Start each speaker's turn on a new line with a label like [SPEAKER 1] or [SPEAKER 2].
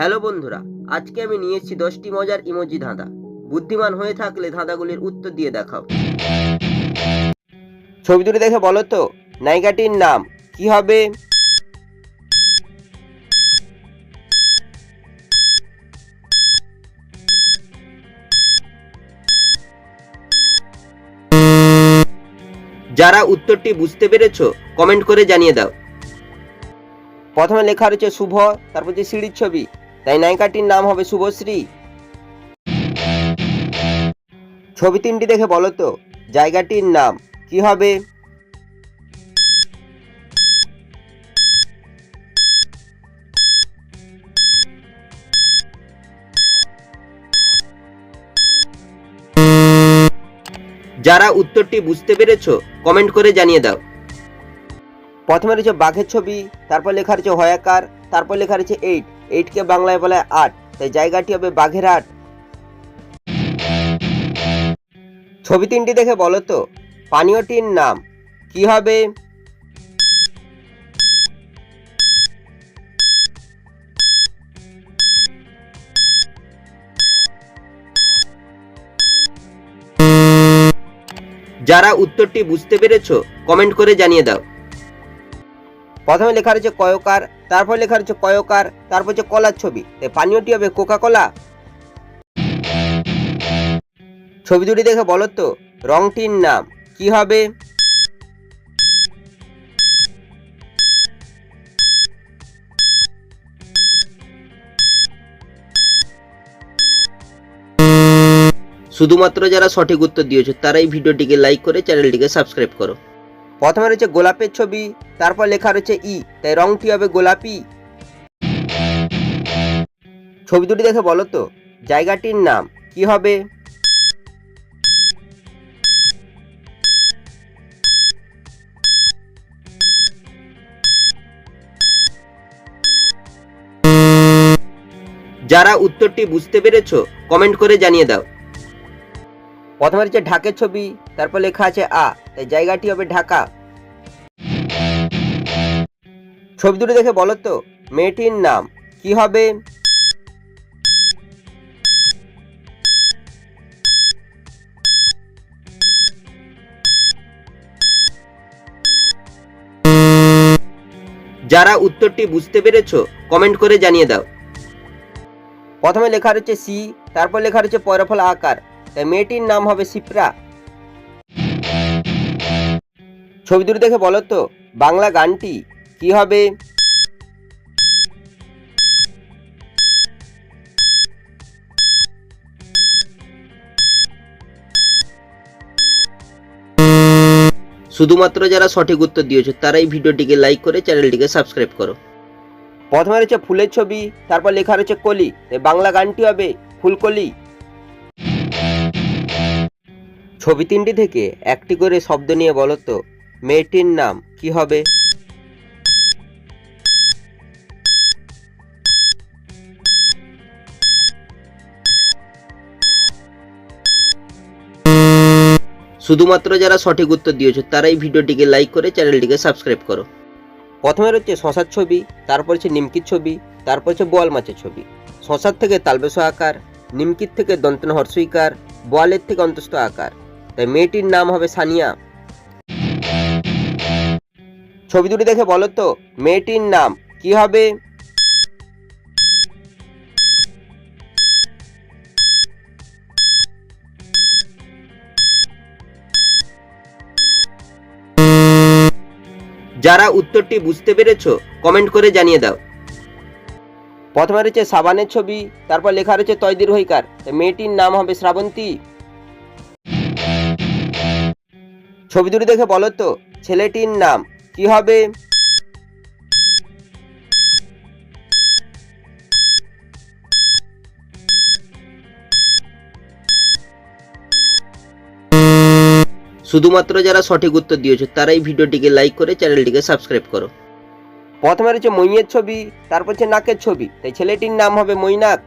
[SPEAKER 1] Hello বন্ধুরা, আজকে আমি নিয়ে এসেছি দশটি মজার ইমোজি ধাঁধা। বুদ্ধিমান হয়ে থাকলে ধাঁধাগুলির উত্তর দিয়ে দেখাও। ছবি দুটি দেখে বলো তো, নায়িকাটির নাম কি হবে? যারা উত্তরটি বুঝতে পেরেছ, কমেন্ট করে জানিয়ে দাও। প্রথমে লেখা রয়েছে শুভ, তারপর যে সিঁড়ির ছবি। তাই নায়িকাটির নাম হবে শুভশ্রী। ছবি তিনটি দেখে বলো তো, জায়গাটির নাম কি হবে? যারা উত্তরটি বুঝতে পেরেছ কমেন্ট করে জানিয়ে দাও। প্রথমে রয়েছে বাঘের ছবি, তারপর লেখা রয়েছে হয়াকার, তারপর লেখা রয়েছে এইট এইটকে বাংলায় বলে আট, তাই জায়গাটি হবে বাঘের আট। ছবি তিনটি দেখে বলো তো, পানীয়টির নাম কি হবে? যারা উত্তরটি বুঝতে পেরেছ, কমেন্ট করে জানিয়ে দাও। প্রথমে লেখা রয়েছে কয়কার, তারপর লেখা রয়েছে কয়কার, তারপর হচ্ছে কলার ছবি। তাই পানীয়টি হবে কোকা কোলা ছবি দুটি দেখে বলো তো, রংটির নাম কি হবে? শুধুমাত্র যারা সঠিক উত্তর দিয়েছ, তারাই ভিডিওটিকে লাইক করে চ্যানেলটিকে সাবস্ক্রাইব করো। প্রথমে রয়েছে গোলাপের ছবি, তারপর লেখা রয়েছে ই, তাই রংটি হবে গোলাপি? ছবি দুটি দেখে বলো তো, জায়গাটির নাম কি হবে? যারা উত্তরটি বুঝতে পেরেছ কমেন্ট করে জানিয়ে দাও। প্রথমে রয়েছে ঢাকের ছবি, তারপর লেখা আছে আ, তাই জায়গাটি হবে ঢাকা। ছবি দুটো দেখে বলো তো, মেয়েটির নাম কি হবে? যারা উত্তরটি বুঝতে পেরেছ, কমেন্ট করে জানিয়ে দাও। প্রথমে লেখা রয়েছে সি, তারপর লেখা রয়েছে পয়রফল আকার। তাই মেয়েটির নাম হবে সিপ্রা ছবি দুটো দেখে বলো তো, বাংলা গানটি কি হবে? শুধুমাত্র যারা সঠিক উত্তর দিয়েছ, তারাই ভিডিওটিকে লাইক করে চ্যানেলটিকে সাবস্ক্রাইব করো। প্রথমে রয়েছে ফুলের ছবি, তারপর লেখা রয়েছে কলি বাংলা গানটি হবে ফুলকলি। ছবি তিনটি থেকে একটি করে শব্দ নিয়ে বলো তো। মেয়েটির নাম কি হবে? শুধুমাত্র যারা সঠিক উত্তর দিয়েছ, তারাই ভিডিওটিকে লাইক করে চ্যানেলটিকে সাবস্ক্রাইব করো। প্রথমে রয়েছে শশার ছবি, তারপর হচ্ছে নিমকির ছবি, তারপর হচ্ছে বোয়াল মাছের ছবি। শশার থেকে তালবেশ আকার, নিমকির থেকে দন্তন হর্ষইকার বোয়ালের থেকে অন্তস্থ আকার। তাই মেয়েটির নাম হবে সানিয়া। ছবি দুটি দেখে বলো তো, মেয়েটির নাম কি হবে? যারা উত্তরটি বুঝতে পেরেছ, কমেন্ট করে জানিয়ে দাও। প্রথমে রয়েছে সাবানের ছবি, তারপর লেখা রয়েছে তয়দির হইকার। মেয়েটির নাম হবে শ্রাবন্তী। ছবি দুটি দেখে বলো তো, ছেলেটির নাম কি হবে? শুধুমাত্র যারা সঠিক উত্তর দিয়েছ, তারাই ভিডিওটিকে লাইক করে চ্যানেলটিকে সাবস্ক্রাইব করো। প্রথমে রয়েছে মইয়ের ছবি, তারপর হচ্ছে নাকের ছবি, তাই ছেলেটির নাম হবে মৈনাক